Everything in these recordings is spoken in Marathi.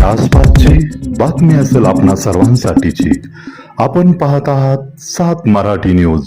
आपल्या आसपासची बातमी असेल आपणा सर्वांसाठीची. आपण पाहत आहात सात मराठी न्यूज.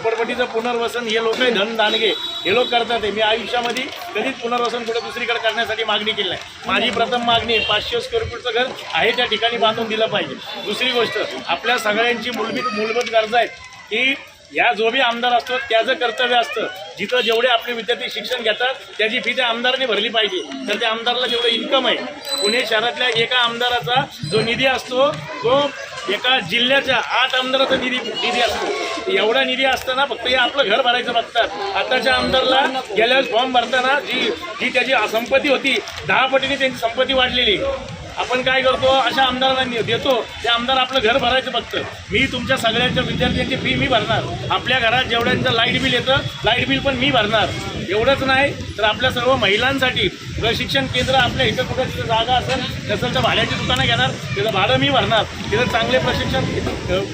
झोपडपट्टीचं पुनर्वसन हे लोक आहे धन दानगे हे लोक करतात आहे. मी आयुष्यामध्ये कधीच पुनर्वसन कुठे दुसरीकडे करण्यासाठी मागणी केली नाही. माझी प्रथम मागणी आहे पाचशे स्क्वेअर फूटचं घर आहे त्या ठिकाणी बांधून दिलं पाहिजे. दुसरी गोष्ट आपल्या सगळ्यांची मूलभूत मूलभूत गरजा आहेत की या जो बी आमदार असतो त्याचं कर्तव्य असतं. जिथं जेवढे आपले विद्यार्थी शिक्षण घेतात त्याची फी त्या आमदाराने भरली पाहिजे. तर त्या आमदाराला जेवढं इन्कम आहे पुणे शहरातल्या एका आमदाराचा जो निधी असतो तो एका जिल्ह्याच्या आठ आमदाराचा निधी निधी असतो. एवढा निधी असताना फक्त हे आपलं घर भरायचं बघतात. आताच्या आमदारला गेल्या वेळेस फॉर्म भरताना जी जी त्याची संपत्ती होती दहा पटीने त्यांची संपत्ती वाढलेली. आपण काय करतो अशा आमदारांना देतो ते आमदार आपलं घर भरायचं बघतं मी तुमच्या सगळ्यांच्या विद्यार्थ्यांची फी मी भरणार. आपल्या घरात जेवढ्यांचं लाइट बिल येतं लाइट बिल पण मी भरणार. एवढंच नाही तर आपल्या सर्व महिलांसाठी प्रशिक्षण केंद्र आपल्या इथं कुठं तिथं जागा असेल नसेल तर भाड्याची दुकानं घेणार त्याचं भाडं मी भरणार. तिथं चांगले प्रशिक्षण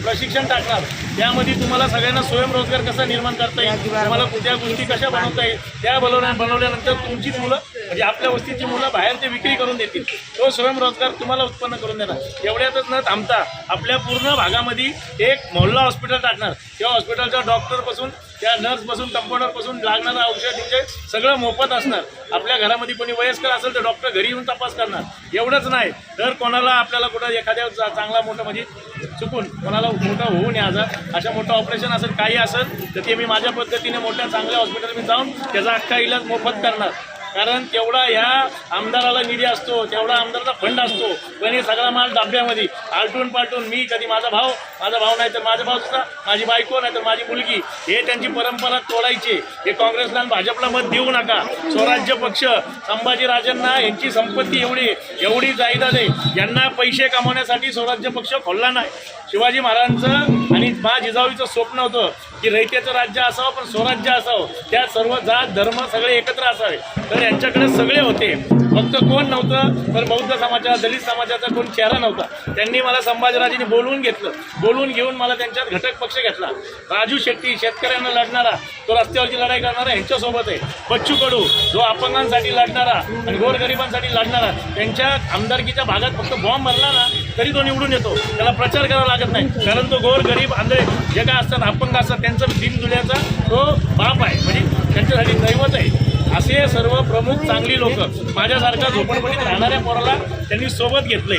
प्रशिक्षण टाकणार. त्यामध्ये तुम्हाला सगळ्यांना स्वयंरोजगार कसा निर्माण करता येईल तुम्हाला कुठल्या गोष्टी कशा बनवता येईल त्या बनवल्या बनवल्यानंतर तुमचीच मुलं म्हणजे आपल्या वस्तीची मुलं बाहेर ते विक्री करून देतील. तो स्वयंरोजगार तुम्हाला उत्पन्न करून देणार. एवढ्यातच न थांबता आपल्या पूर्ण भागामध्ये एक मोहल्ला हॉस्पिटल टाकणार. त्या हॉस्पिटलच्या डॉक्टरपासून त्या नर्सपासून कंपाऊंडरपासून लागणारं औषध म्हणजे सगळं मोफत असणार. आपल्या घरामध्ये कोणी वयस्कर असेल तर डॉक्टर घरी येऊन तपास करणार. एवढंच नाही तर कोणाला आपल्याला कुठं एखाद्या चा- चांगला मोठं म्हणजे चुकून कोणाला मोठं होऊ नये आजार अशा मोठं ऑपरेशन असेल काही असेल तर ते मी माझ्या पद्धतीने मोठ्या चांगल्या हॉस्पिटलमध्ये जाऊन त्याचा अख्खा इलाज मोफत करणार. कारण तेवढा ह्या आमदाराला निधी असतो तेवढा आमदाराचा फंड असतो. पण हे सगळा माल डब्यामध्ये आलटून पालटून मी कधी माझा भाव माझा भाव नाही तर माझा भाव सुद्धा माझी बायको नाही तर माझी मुलगी हे त्यांची परंपरा तोडायची. हे काँग्रेसला आणि भाजपला मत देऊ नका. स्वराज्य पक्ष संभाजीराजांना यांची संपत्ती एवढी एवढी जायदाद आहे. यांना पैसे कमवण्यासाठी स्वराज्य पक्ष खोलला नाही. शिवाजी महाराजांचं आणि मा जिजाऊचं स्वप्न होतं की रयतेचं राज्य असावं पण स्वराज्य असावं. त्या सर्व जात धर्म सगळे एकत्र असावे. तर यांच्याकडे सगळे होते. फक्त कोण नव्हतं तर बौद्ध समाजाचा दलित समाजाचा कोण चेहरा नव्हता. त्यांनी मला संभाजीराजेंनी बोलवून घेतलं. बोलवून घेऊन मला त्यांच्यात घटक पक्ष घेतला. राजू शेट्टी शेतकऱ्यांना लढणारा तो रस्त्यावरची लढाई करणारा यांच्यासोबत आहे. बच्चू कडू जो अपंगांसाठी लढणारा आणि गोरगरिबांसाठी लढणारा त्यांच्या आमदारकीच्या भागात फक्त बॉम्ब भरला ना तरी तो निवडून येतो. त्याला प्रचार करावा लागत नाही. कारण तो गोर गरीब आंधळे जे काय असतात अपंग असतात त्यांचं दिन दुल्याचा तो बाप आहे. म्हणजे त्यांच्यासाठी दैवत आहे. असे सर्व प्रमुख चांगली लोक माझ्यासारख्या झोपडपट्टीत राहणाऱ्या पोराला त्यांनी सोबत घेतलंय.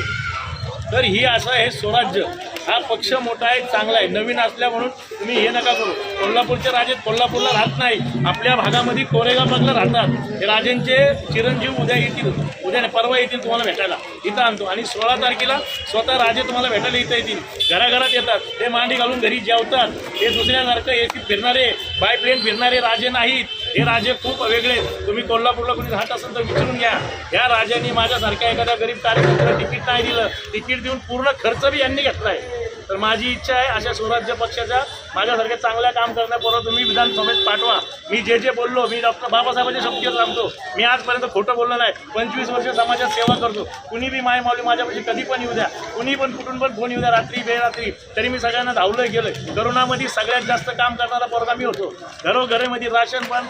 तर ही असं आहे स्वराज्य. हा पक्ष मोठा आहे चांगला आहे. नवीन असल्या म्हणून तुम्ही हे नका करू. कोल्हापूरच्या राजे कोल्हापूरला राहत नाही. आपल्या भागामध्ये कोरेगाव भागला राहतात. हे राजेंचे चिरंजीव उद्या येतील. उद्या नाही, परवा येतील तुम्हाला भेटायला. इथं आणतो. आणि सोळा तारखेला स्वतः राजे तुम्हाला भेटायला इथं येतील. घराघरात येतात. ते मांडी घालून घरी जेवतात. हे दुसऱ्यासारखं एसीत फिरणारे. बाय प्लेन फिरणारे राजे नाहीत. हे राजे खूप वेगळे तुम्ही कोल्हापूरला कोणी राहत असेल तर विचारून घ्या. या राजांनी माझ्यासारख्या एखाद्या गरीब कार्यकर्त्याला तिकीट नाही दिलं. तिकीट देऊन पूर्ण खर्च बी यांनी घेतलाय तर माझी इच्छा आहे अशा स्वराज्य पक्षाच्या माझ्यासारख्या चांगल्या काम करण्यापूर्वी तुम्ही विधानसभेत पाठवा. मी जे जे बोललो मी डॉक्टर बाबासाहेबांच्या शब्दात सांगतो मी आजपर्यंत खोटं बोललो नाही. पंचवीस वर्ष समाजात सेवा करतो. कुणी बी माय माऊली माझ्यापाशी कधी पण येऊ द्या. कुणी पण कुठून पण फोन येऊ द्या रात्री बेरात्री. तरी मी सगळ्यांना धावलोय गेलोय करोनामध्ये सगळ्यात जास्त काम करणारा पोरगा मी होतो. घरोघरीमध्ये राशन पण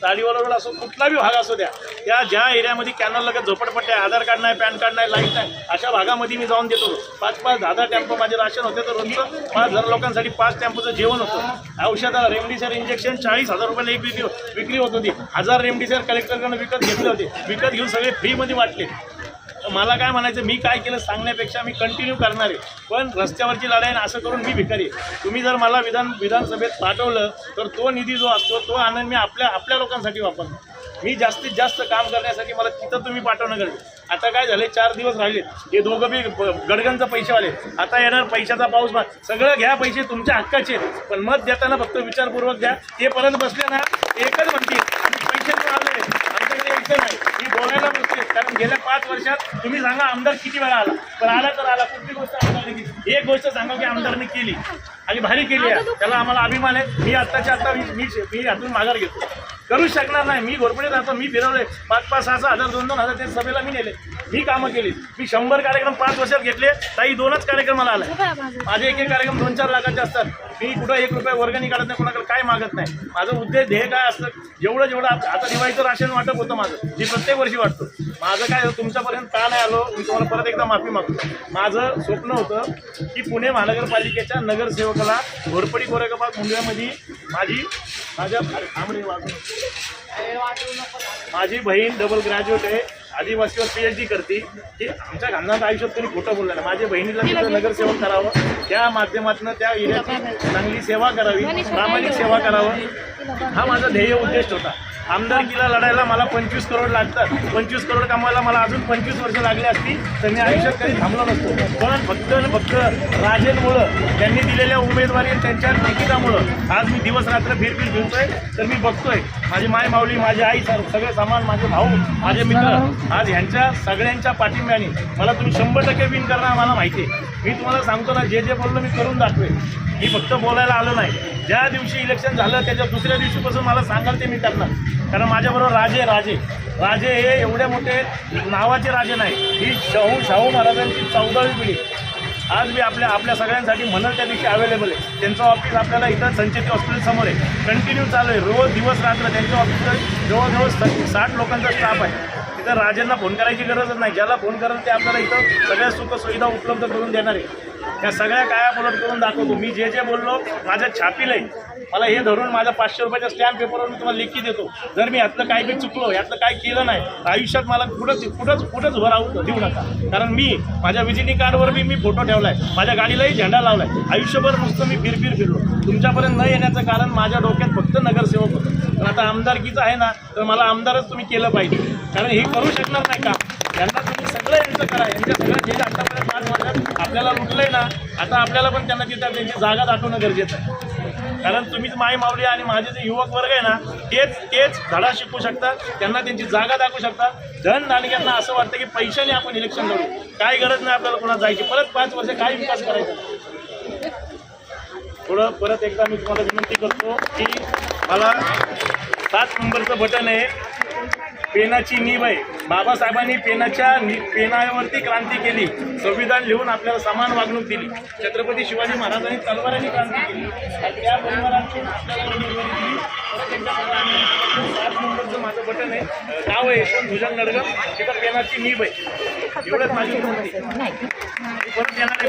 चालीवर रोड असो कुठला बी भाग असू द्या. त्या ज्या एरियामध्ये कॅनल लगत झोपडपट्ट्या आधार कार्ड नाही पॅन कार्ड नाही लाइट नाही अशा भागामध्ये मी जाऊन देतो. पाच पाच दहा दहा टेम्पो माझे राशन होते तर रोजचं पाच हजार लोकांसाठी पाच टेम्पोचं जेवण होतं. औषधं रेमडिसिर इंजेक्शन चाळीस हजार रुपयाला एक विक्री विक्री होत होती. हजार रेमडिसिर कलेक्टरकडून विकत घेतले होते. विकत घेऊन सगळे फ्रीमध्ये वाटले. मला काय म्हणायचं मी काय केलं सांगण्यापेक्षा मी कंटिन्यू करणार आहे. पण रस्त्यावरची लढाई आणि असं करून मी भिकारी तुम्ही जर मला विधान विधानसभेत पाठवलं तर तो निधी जो असतो तो आनंद मी आपल्या आपल्या लोकांसाठी वापरणार. मी जास्तीत जास्त काम करण्यासाठी मला तिथं तुम्ही पाठवणं गरजेचं आता काय झाले चार दिवस राहिले हे दोघं बी ब- गडगंज पैसेवाले आता येणार पैशाचा पाऊस मा- सगळं घ्या पैसे तुमच्या हक्काचे आहेत. पण मत देताना फक्त विचारपूर्वक द्या ते परत बसले ना एकच म्हणतील पैसे आले. नाही मी बोलायला बसते कारण गेल्या पाच वर्षात तुम्ही सांगा आमदार किती वेळा आला पण आला तर आला कुठली गोष्ट आमदारने एक गोष्ट सांगा की आमदारने केली. आणि भारी केली आहे. त्याला आम्हाला अभिमान आहे. मी आत्ताच्या आत्ता मी मी यातून माघार घेतो करू शकणार नाही. मी घोरपडे राहतो. मी फिरवले पाच पाच सहा सहा हजार दोन दोन हजार ते सभेला मी नेले. मी कामं केली. मी शंभर कार्यक्रम पाच वर्षात घेतले काही दोनच कार्यक्रम मला आले माझे एक एक कार्यक्रम दोन चार लाखाचे असतात. मी कुठं एक रुपया वर्गणी काढत नाही कोणाकडे काय मागत नाही. माझं उद्देश ध्येय काय असतं? जेवढं जेवढं आता आता दिवाळीचं राशन वाटप होतं माझं मी प्रत्येक वर्षी वाटतो. माझं काय तुमच्यापर्यंत का नाही आलो मी तुम्हाला परत एकदा माफी मागतो. माझं स्वप्न होतं की पुणे महानगरपालिकेच्या नगरसेवकाला घोरपडी गोरेगाबाद मुंबईमध्ये माझी माझ्या. माझी बहीण डबल ग्रॅज्युएट आहे. आदिवासीवर पी एच डी करते. की आमच्या घालण्यात आयुष्यात कोणी खोटं बोललं नाही. माझ्या बहिणीला तिथं नगरसेवक करावं. त्या माध्यमातून त्या एरियाची चांगली सेवा करावी. प्रामाणिक सेवा करावं? हा माझा ध्येय उद्देश होता. आमदारकीला लढायला मला पंचवीस करोड लागतात. पंचवीस करोड कमवायला मला अजून पंचवीस वर्ष लागली असती तर मी आयुष्यात कधी थांबलो नसतो. पण फक्त फक्त राजेंमुळं त्यांनी दिलेल्या उमेदवारी आणि त्यांच्या तिकिटामुळं आज मी दिवस रात्र फिरफिर फिर फिरतोय तर मी बघतोय. माझी माय माऊली माझी आई सर सगळे सामान माझे भाऊ माझे मित्र आज ह्यांच्या सगळ्यांच्या पाठिंब्याने मला तुम्ही शंभर टक्के विन करणार मला माहिती आहे. मी तुम्हाला सांगतो ना जे जे बोललो मी करून दाखवेन मी फक्त बोलायला आलो नाही. ज्या दिवशी इलेक्शन झालं त्याच्या दुसऱ्या दिवशीपासून मला सांगाल ते मी करणार कारण माझ्याबरोबर राजे राजे. राजे हे एवढे मोठे नावाचे राजे नाही. ही शाहू शाहू महाराजांची चौदावी पिढी. आज मी आपल्या आपल्या सगळ्यांसाठी म्हणत त्या दिवशी अवेलेबल आहे. त्यांचं ऑफिस आपल्याला इथं संचेती हॉस्पिटल समोर आहे. कंटिन्यू चालू आहे. रोज दिवस रात्र त्यांच्या ऑफिसला जवळजवळ स- साठ लोकांचा स्टाफ आहे. तर राजांना फोन करायची गरजच नाही. ज्याला फोन करेल ते आपल्याला इथं सगळ्या सुखसुविधा उपलब्ध करून देणार आहे. त्या सगळ्या काया पलट करून दाखवतो. मी जे जे बोललो माझ्या छापील आहे. मला हे धरून माझ्या पाचशे रुपयाच्या स्टॅम्प पेपरवर मी तुम्हाला लेखी देतो. जर मी यातलं काय बी चुकलो यातलं काय केलं नाही आयुष्यात मला कुठंच कुठंच कुठंच उभं राहू देऊ नका. कारण मी माझ्या विजिटिंग कार्डवर मी मी फोटो आहे माझ्या गाडीलाही झेंडा लावलाय. आयुष्यभर नुसतं मी फिरफिर फिरलो. तुमच्यापर्यंत न येण्याचं कारण माझ्या डोक्यात फक्त नगरसेवक होतं. पण आता आमदारकीचं आहे ना तर मला आमदारच तुम्ही केलं पाहिजे. कारण हे करू शकणार नाही का? यांना तुम्ही सगळं यांचं करा. यांच्या सगळं जे जे आतापर्यंत पाच वर्षात आपल्याला लुटलंय ना आता आपल्याला पण त्यांना तिथं त्यांची जागा दाखवणं गरजेचं आहे. कारण तुम्हीच माय मावली आणि माझे जे युवक वर्ग आहे ना तेच तेच धडा शिकू शकतात त्यांना त्यांची जागा दाखवू शकतात. धन दांडग्यांना असं वाटतं की पैशाने आपण इलेक्शन लढू. काय गरज नाही आपल्याला कोणा जायची. परत पाच वर्ष काय विकास करायचा. थोडं परत एकदा मी तुम्हाला विनंती करतो की मला सात नंबरचं बटन आहे. पेनाची नीव आहे बाबासाहेबांनी पेनाच्या नि पेनावरती क्रांती केली. संविधान लिहून आपल्याला समान वागणूक दिली. छत्रपती शिवाजी महाराजांनी तलवारांनी क्रांती केली. आणि त्या मला सात नंबरचं माझं बटन आहे. नाव आहे यशवंत भुजंग नडगम तिथं पेनाची नीव आहे एवढंच माझी विनंती. परत येणार आहे.